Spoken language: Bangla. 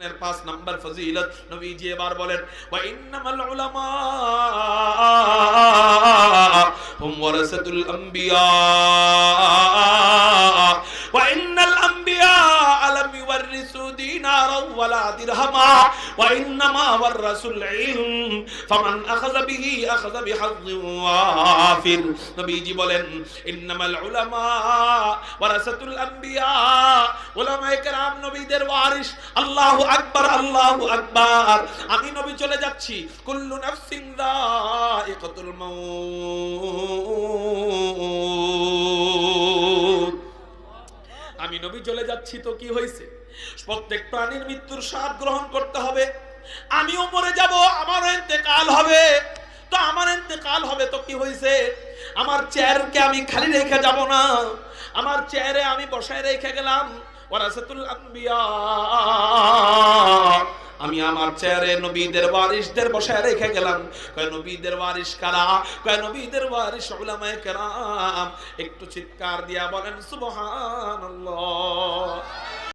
পাঁচ নাম্বার ফজিলত নবীজি এবার বলেন ওয়া ইন্নামাল উলামা হুম ওয়ারাসাতুল আম্বিয়া। ওয়া ইন্নাল দিনারা ওয়ালা দিরহামা ওয়া ইন্নামা ওয়ারাসুল ইলম ফামান আখাযা বিহি আখাযা বিহাযযিন ওয়াফির নবীজি বলেন ইন্নামাল উলামা ওয়ারাসাতুল আম্বিয়া উলামায়ে কেরাম নবীদের ওয়ারিস আল্লাহু আকবার আল্লাহু আকবার। আমি নবী চলে যাচ্ছি। কুল্লু নাফসিন যায়িকাতুল মাউত। আমি নবী চলে যাচ্ছি, তো কি হয়েছে? প্রত্যেক প্রাণীর মৃত্যুর স্বাদ গ্রহণ করতে হবে। আমিও মরে যাব আমার ইন্তেকাল হবে। তো আমার ইন্তেকাল হবে, তো কি হয়েছে? আমার চেয়ারকে আমি খালি রেখে যাব না। আমার চেয়ারে আমি বসায় রেখে গেলাম। ওরা আম্বিয়া। আমি আমার চেয়ারে নবীদের ওয়ারিসদের বসায় রেখে গেলাম। কয়, নবীদের ওয়ারিস কারা? কয়, নবীদের ওয়ারিস উলামায়ে কেরাম। একটু চিৎকার দিয়া বলেন, সুবহানাল্লাহ।